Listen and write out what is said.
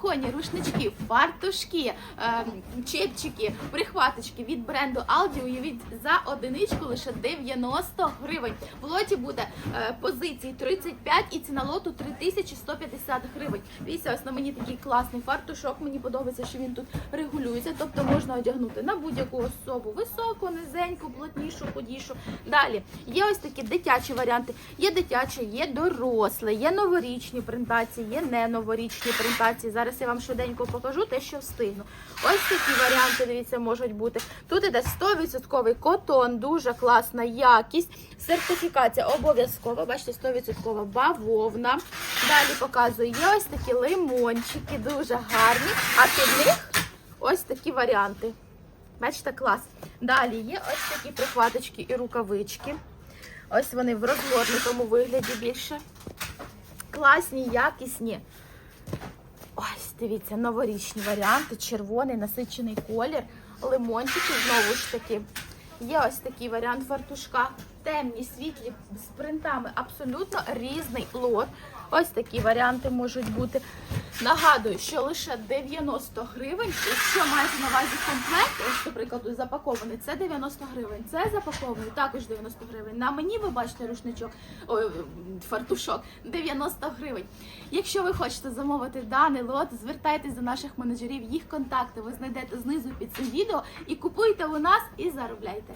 кухонні рушнички, фартушки, е, чепчики, прихваточки від бренду Aldi уявіть за одиничку лише 90 гривень. В лоті буде е, позицій 35 і ціна лоту 3150 гривень. Дивіться, ось на мені такий класний фартушок. Мені подобається, що він тут регулюється, тобто можна одягнути на будь-яку особу високу, низеньку, плотнішу, худішу. Далі є ось такі дитячі варіанти. Є дитячі, є доросле, є новорічні принтації, є не новорічні принтації. Зараз я вам швиденько покажу те, що встигну. Ось такі варіанти, дивіться, можуть бути. Тут іде 100% котон, дуже класна якість. Сертифікація обов'язкова. Бачите, 100% бавовна. Далі показую, є ось такі лимончики, дуже гарні. А під них ось такі варіанти. Бачите, клас. Далі є ось такі прихваточки і рукавички. Ось вони в розгорнутому вигляді більше. Класні, якісні. Дивіться, новорічні варіанти, червоний насичений колір, лимончики знову ж таки. Є ось такий варіант фартушка. Темні, світлі, з принтами абсолютно різний лот. Ось такі варіанти можуть бути. Нагадую, що лише 90 гривень. Якщо маєте на увазі комплект, ось, до запакований, це 90 гривень. Це запакований також 90 гривень. На мені ви бачите рушничок, ой, фартушок 90 гривень. Якщо ви хочете замовити даний лот, звертайтесь до наших менеджерів. Їх контакти ви знайдете знизу під цим відео і купуйте у нас і заробляйте.